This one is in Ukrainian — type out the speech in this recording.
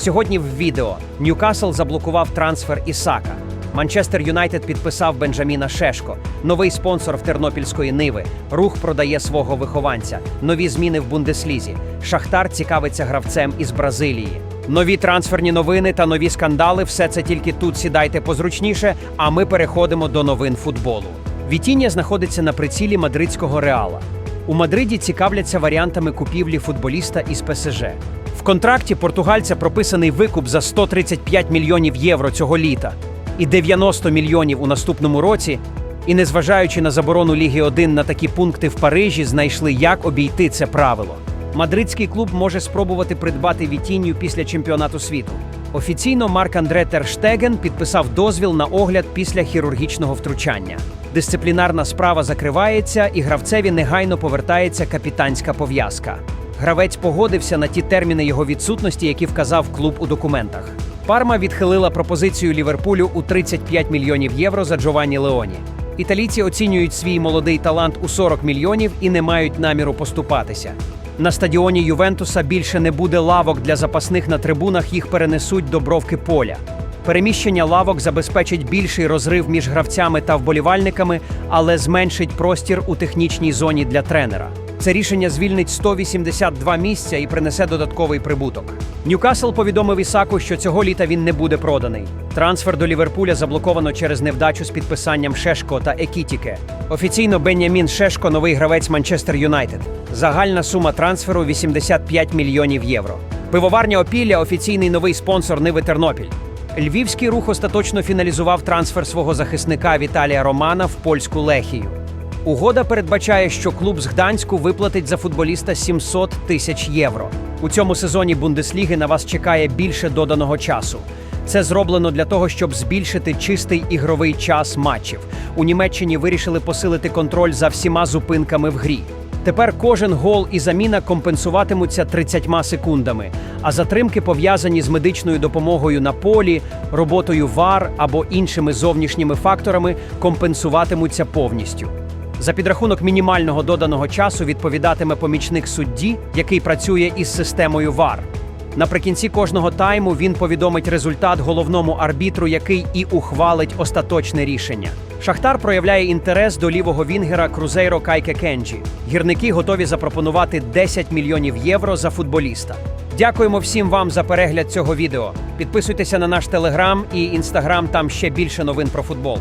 Сьогодні в відео Ньюкасл заблокував трансфер Ісака. Манчестер Юнайтед підписав Бенджаміна Шешко, новий спонсор в Тернопільської Ниви. Рух продає свого вихованця. Нові зміни в Бундеслізі. Шахтар цікавиться гравцем із Бразилії. Нові трансферні новини та нові скандали. Все це тільки тут сідайте позручніше. А ми переходимо до новин футболу. Вітіння знаходиться на прицілі мадридського реала. У Мадриді цікавляться варіантами купівлі футболіста із ПСЖ. В контракті португальця прописаний викуп за 135 мільйонів євро цього літа і 90 мільйонів у наступному році. І незважаючи на заборону Ліги 1 на такі пункти в Парижі, знайшли, як обійти це правило. Мадридський клуб може спробувати придбати Вітінню після чемпіонату світу. Офіційно Марк Андре Терштеген підписав дозвіл на огляд після хірургічного втручання. Дисциплінарна справа закривається, і гравцеві негайно повертається капітанська пов'язка. Гравець погодився на ті терміни його відсутності, які вказав клуб у документах. Парма відхилила пропозицію Ліверпулю у 35 мільйонів євро за Джованні Леоні. Італійці оцінюють свій молодий талант у 40 мільйонів і не мають наміру поступатися. На стадіоні Ювентуса більше не буде лавок для запасних на трибунах, їх перенесуть до бровки поля. Переміщення лавок забезпечить більший розрив між гравцями та вболівальниками, але зменшить простір у технічній зоні для тренера. Це рішення звільнить 182 місця і принесе додатковий прибуток. Ньюкасл повідомив Ісаку, що цього літа він не буде проданий. Трансфер до Ліверпуля заблоковано через невдачу з підписанням Шешко та Екітіке. Офіційно Бенямін Шешко новий гравець Манчестер Юнайтед. Загальна сума трансферу 85 мільйонів євро. Пивоварня Опілля офіційний новий спонсор Ниви Тернопіль. Львівський рух остаточно фіналізував трансфер свого захисника Віталія Романа в польську Лехію. Угода передбачає, що клуб з Гданську виплатить за футболіста 700 тисяч євро. У цьому сезоні Бундесліги на вас чекає більше доданого часу. Це зроблено для того, щоб збільшити чистий ігровий час матчів. У Німеччині вирішили посилити контроль за всіма зупинками в грі. Тепер кожен гол і заміна компенсуватимуться 30 секундами, а затримки пов'язані з медичною допомогою на полі, роботою ВАР або іншими зовнішніми факторами компенсуватимуться повністю. За підрахунок мінімального доданого часу відповідатиме помічник судді, який працює із системою ВАР. Наприкінці кожного тайму він повідомить результат головному арбітру, який і ухвалить остаточне рішення. Шахтар проявляє інтерес до лівого вінгера Крузейро Кайке Кенджі. Гірники готові запропонувати 10 мільйонів євро за футболіста. Дякуємо всім вам за перегляд цього відео. Підписуйтеся на наш телеграм і інстаграм, там ще більше новин про футбол.